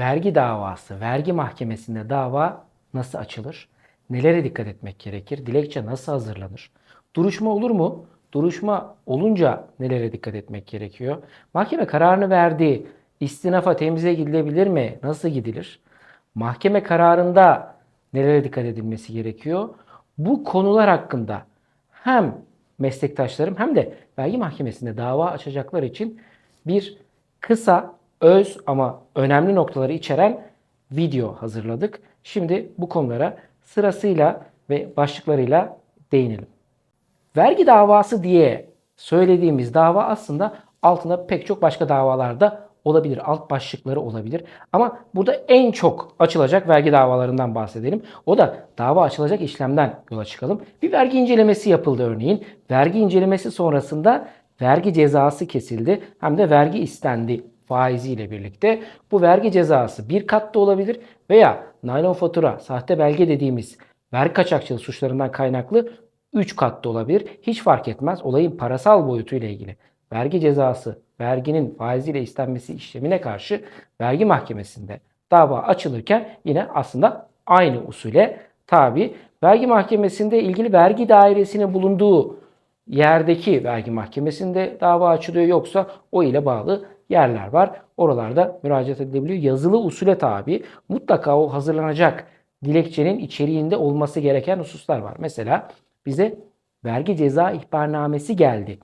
Vergi davası, vergi mahkemesinde dava nasıl açılır? Nelere dikkat etmek gerekir? Dilekçe nasıl hazırlanır? Duruşma olur mu? Duruşma olunca nelere dikkat etmek gerekiyor? Mahkeme kararını verdi. İstinafa temize gidilebilir mi? Nasıl gidilir? Mahkeme kararında nelere dikkat edilmesi gerekiyor? Bu konular hakkında hem meslektaşlarım hem de vergi mahkemesinde dava açacaklar için bir kısa, öz ama önemli noktaları içeren video hazırladık. Şimdi bu konulara sırasıyla ve başlıklarıyla değinelim. Vergi davası diye söylediğimiz dava aslında altında pek çok başka davalarda olabilir. Alt başlıkları olabilir. Ama burada en çok açılacak vergi davalarından bahsedelim. O da dava açılacak işlemden yola çıkalım. Bir vergi incelemesi yapıldı örneğin. Vergi incelemesi sonrasında vergi cezası kesildi. Hem de vergi istendi faiziyle birlikte. Bu vergi cezası bir kat da olabilir veya naylon fatura, sahte belge dediğimiz vergi kaçakçılığı suçlarından kaynaklı 3 kat da olabilir. Hiç fark etmez. Olayın parasal boyutuyla ilgili vergi cezası, verginin faiziyle istenmesi işlemine karşı vergi mahkemesinde dava açılırken yine aslında aynı usule tabi. Vergi mahkemesinde ilgili vergi dairesinin bulunduğu yerdeki vergi mahkemesinde dava açılıyor yoksa o ile bağlı yerler var. Oralarda müracaat edilebiliyor. Yazılı usule tabi. Mutlaka o hazırlanacak dilekçenin içeriğinde olması gereken hususlar var. Mesela bize vergi ceza ihbarnamesi geldi.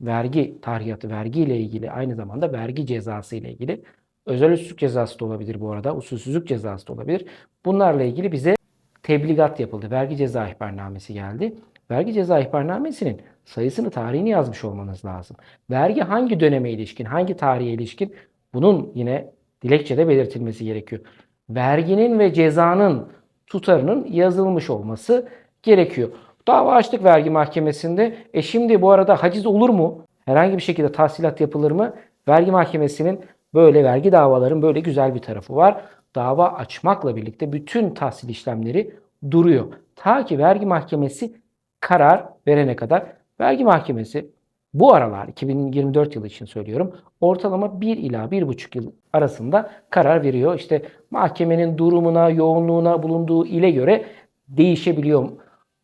Vergi tarihatı, vergi ile ilgili aynı zamanda vergi cezası ile ilgili. Özel üstlük cezası da olabilir bu arada. Usulsüzlük cezası da olabilir. Bunlarla ilgili bize tebligat yapıldı. Vergi ceza ihbarnamesi geldi. Vergi ceza ihbarnamesinin sayısını, tarihini yazmış olmanız lazım. Vergi hangi döneme ilişkin, hangi tarihe ilişkin bunun yine dilekçede belirtilmesi gerekiyor. Verginin ve cezanın tutarının yazılmış olması gerekiyor. Dava açtık vergi mahkemesinde. E şimdi bu arada haciz olur mu? Herhangi bir şekilde tahsilat yapılır mı? Vergi mahkemesinin böyle vergi davaların böyle güzel bir tarafı var. Dava açmakla birlikte bütün tahsil işlemleri duruyor. Ta ki vergi mahkemesi karar verene kadar vergi mahkemesi bu aralar 2024 yılı için söylüyorum ortalama 1 ila 1,5 yıl arasında karar veriyor. İşte mahkemenin durumuna, yoğunluğuna, bulunduğu ile göre değişebiliyor.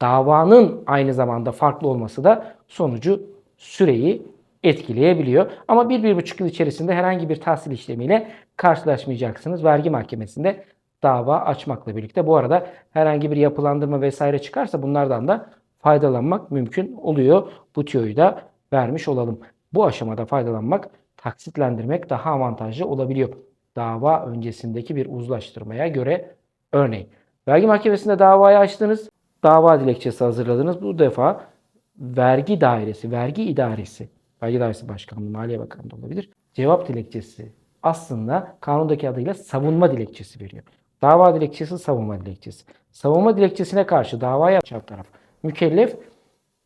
Davanın aynı zamanda farklı olması da sonucu süreyi etkileyebiliyor. Ama 1-1,5 yıl içerisinde herhangi bir tahsil işlemiyle karşılaşmayacaksınız. Vergi mahkemesinde dava açmakla birlikte. Bu arada herhangi bir yapılandırma vesaire çıkarsa bunlardan da faydalanmak mümkün oluyor. Bu tüyoyu da vermiş olalım. Bu aşamada faydalanmak, taksitlendirmek daha avantajlı olabiliyor. Dava öncesindeki bir uzlaştırmaya göre örneğin. Vergi mahkemesinde davayı açtınız, dava dilekçesi hazırladınız. Bu defa vergi dairesi, vergi idaresi, vergi dairesi başkanlığı, maliye bakanlığı olabilir. Cevap dilekçesi aslında kanundaki adıyla savunma dilekçesi veriyor. Dava dilekçesi, savunma dilekçesi. Savunma dilekçesine karşı davaya açan taraf mükellef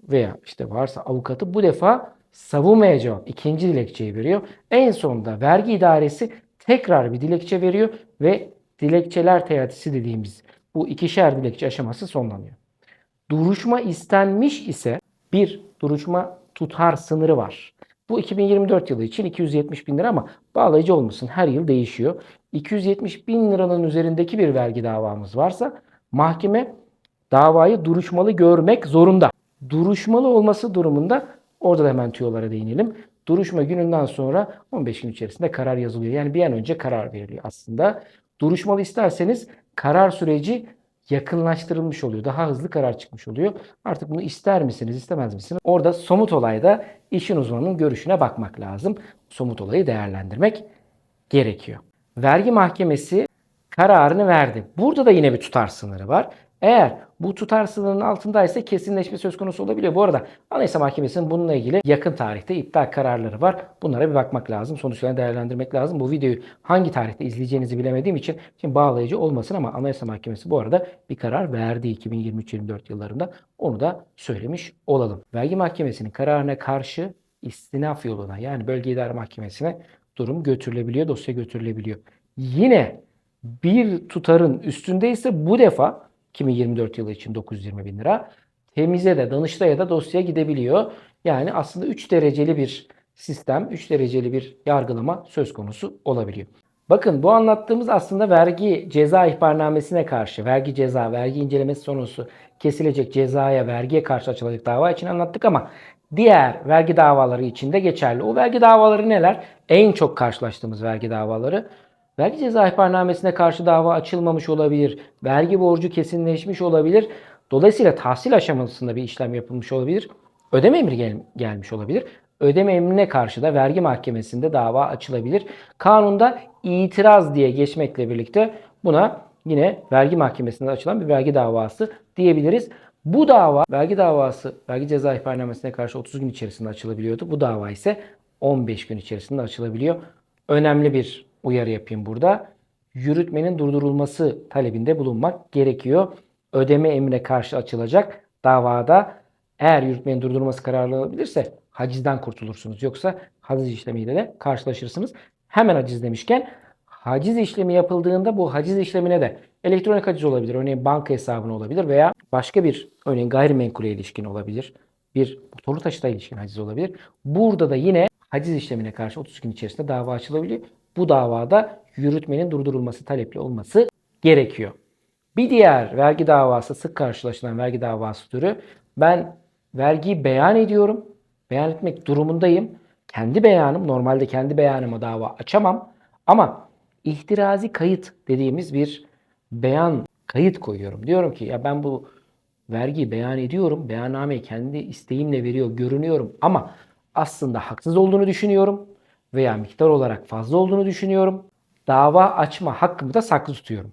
veya işte varsa avukatı bu defa savunmaya cevap ikinci dilekçeyi veriyor. En sonunda vergi idaresi tekrar bir dilekçe veriyor ve dilekçeler teatisi dediğimiz bu ikişer dilekçe aşaması sonlanıyor. Duruşma istenmiş ise bir duruşma tutar sınırı var. Bu 2024 yılı için 270 bin lira ama bağlayıcı olmasın her yıl değişiyor. 270 bin liranın üzerindeki bir vergi davamız varsa mahkeme davayı duruşmalı görmek zorunda. Duruşmalı olması durumunda orada da hemen tüyolara değinelim. Duruşma gününden sonra 15 gün içerisinde karar yazılıyor. Yani bir an önce karar veriliyor aslında. Duruşmalı isterseniz karar süreci yakınlaştırılmış oluyor. Daha hızlı karar çıkmış oluyor. Artık bunu ister misiniz, istemez misiniz? Orada somut olayda işin uzmanının görüşüne bakmak lazım. Somut olayı değerlendirmek gerekiyor. Vergi mahkemesi kararını verdi. Burada da yine bir tutar sınırı var. Eğer bu tutar sınırının altındaysa kesinleşme söz konusu olabiliyor. Bu arada Anayasa Mahkemesi'nin bununla ilgili yakın tarihte iptal kararları var. Bunlara bir bakmak lazım. Sonuçlarını değerlendirmek lazım. Bu videoyu hangi tarihte izleyeceğinizi bilemediğim için şimdi bağlayıcı olmasın ama Anayasa Mahkemesi bu arada bir karar verdi 2023-24 yıllarında. Onu da söylemiş olalım. Vergi Mahkemesi'nin kararına karşı istinaf yoluna yani Bölge İdare Mahkemesi'ne durum götürülebiliyor, dosya götürülebiliyor. Yine bir tutarın üstündeyse bu defa 2024 yılı için 920 bin lira. Temize de Danıştay'a da dosya gidebiliyor. Yani aslında 3 dereceli bir sistem, 3 dereceli bir yargılama söz konusu olabiliyor. Bakın bu anlattığımız aslında vergi ceza ihbarnamesine karşı, vergi ceza, vergi incelemesi sonrası kesilecek cezaya, vergiye karşı açılacak dava için anlattık ama diğer vergi davaları için de geçerli. O vergi davaları neler? En çok karşılaştığımız vergi davaları. Vergi ceza ihbarnamesine karşı dava açılmamış olabilir. Vergi borcu kesinleşmiş olabilir. Dolayısıyla tahsil aşamasında bir işlem yapılmış olabilir. Ödeme emri gel- gelmiş olabilir. Ödeme emrine karşı da vergi mahkemesinde dava açılabilir. Kanunda itiraz diye geçmekle birlikte buna yine vergi mahkemesinde açılan bir vergi davası diyebiliriz. Bu dava vergi davası vergi ceza ihbarnamesine karşı 30 gün içerisinde açılabiliyordu. Bu dava ise 15 gün içerisinde açılabiliyor. Önemli bir uyarı yapayım burada. Yürütmenin durdurulması talebinde bulunmak gerekiyor. Ödeme emrine karşı açılacak davada eğer yürütmenin durdurulması kararı alabilirse hacizden kurtulursunuz. Yoksa haciz işlemiyle de karşılaşırsınız. Hemen haciz demişken haciz işlemi yapıldığında bu haciz işlemine de elektronik haciz olabilir. Örneğin banka hesabına olabilir veya başka bir örneğin gayrimenkule ilişkin olabilir. Bir motorlu taşıta ilişkin haciz olabilir. Burada da yine haciz işlemine karşı 30 gün içerisinde dava açılabiliyor. Bu davada yürütmenin durdurulması talepli olması gerekiyor. Bir diğer vergi davası sık karşılaşılan vergi davası türü ben vergiyi beyan ediyorum. Beyan etmek durumundayım. Kendi beyanım normalde kendi beyanıma dava açamam ama ihtirazi kayıt dediğimiz bir beyan kayıt koyuyorum. Diyorum ki ya ben bu vergiyi beyan ediyorum. Beyannameyi kendi isteğimle veriyor, görünüyorum ama aslında haksız olduğunu düşünüyorum veya miktar olarak fazla olduğunu düşünüyorum. Dava açma hakkımı da saklı tutuyorum.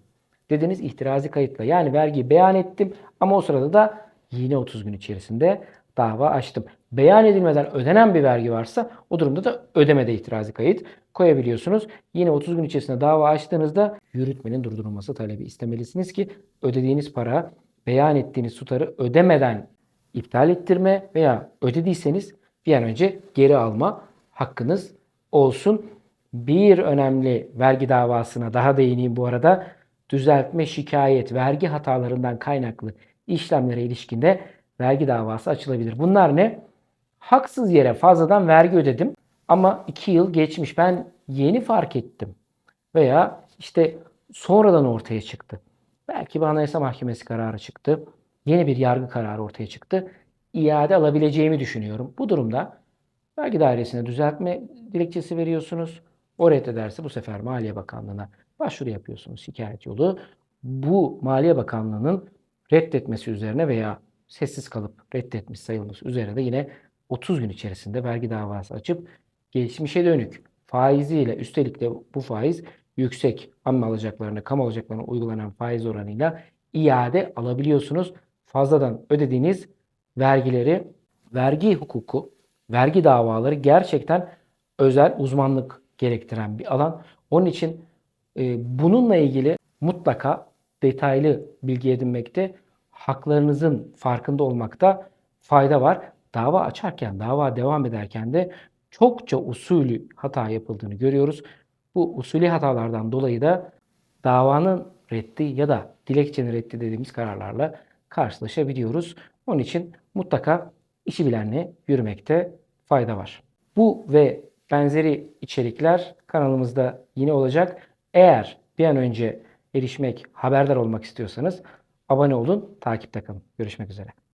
Dediğiniz ihtirazi kayıtla yani vergiyi beyan ettim ama o sırada da yine 30 gün içerisinde dava açtım. Beyan edilmeden ödenen bir vergi varsa o durumda da ödemede itirazı kayıt koyabiliyorsunuz. Yine 30 gün içerisinde dava açtığınızda yürütmenin durdurulması talebi istemelisiniz ki ödediğiniz para beyan ettiğiniz tutarı ödemeden iptal ettirme veya ödediyseniz bir an önce geri alma hakkınız olsun. Bir önemli vergi davasına daha değineyim bu arada. Düzeltme, şikayet, vergi hatalarından kaynaklı işlemlere ilişkinde vergi davası açılabilir. Bunlar ne? Haksız yere fazladan vergi ödedim ama 2 yıl geçmiş ben yeni fark ettim. Veya işte sonradan ortaya çıktı. Belki bir anayasa mahkemesi kararı çıktı. Yeni bir yargı kararı ortaya çıktı. İade alabileceğimi düşünüyorum. Bu durumda vergi dairesine düzeltme dilekçesi veriyorsunuz. O reddederse bu sefer Maliye Bakanlığı'na başvuru yapıyorsunuz şikayet yolu. Bu Maliye Bakanlığı'nın reddetmesi üzerine veya sessiz kalıp reddetmiş sayılması üzerine de yine 30 gün içerisinde vergi davası açıp geçmişe dönük faiziyle üstelik de bu faiz yüksek amme alacaklarına, kamu alacaklarına uygulanan faiz oranıyla iade alabiliyorsunuz. Fazladan ödediğiniz vergileri, vergi hukuku, vergi davaları gerçekten özel uzmanlık gerektiren bir alan. Onun için e, bununla ilgili mutlaka detaylı bilgi edinmekte, haklarınızın farkında olmakta fayda var. Dava açarken, dava devam ederken de çokça usulü hata yapıldığını görüyoruz. Bu usulü hatalardan dolayı da davanın reddi ya da dilekçenin reddi dediğimiz kararlarla karşılaşabiliyoruz. Onun için mutlaka işi bilenle yürümekte fayda var. Bu ve benzeri içerikler kanalımızda yine olacak. Eğer bir an önce erişmek, haberdar olmak istiyorsanız abone olun, takipte kalın. Görüşmek üzere.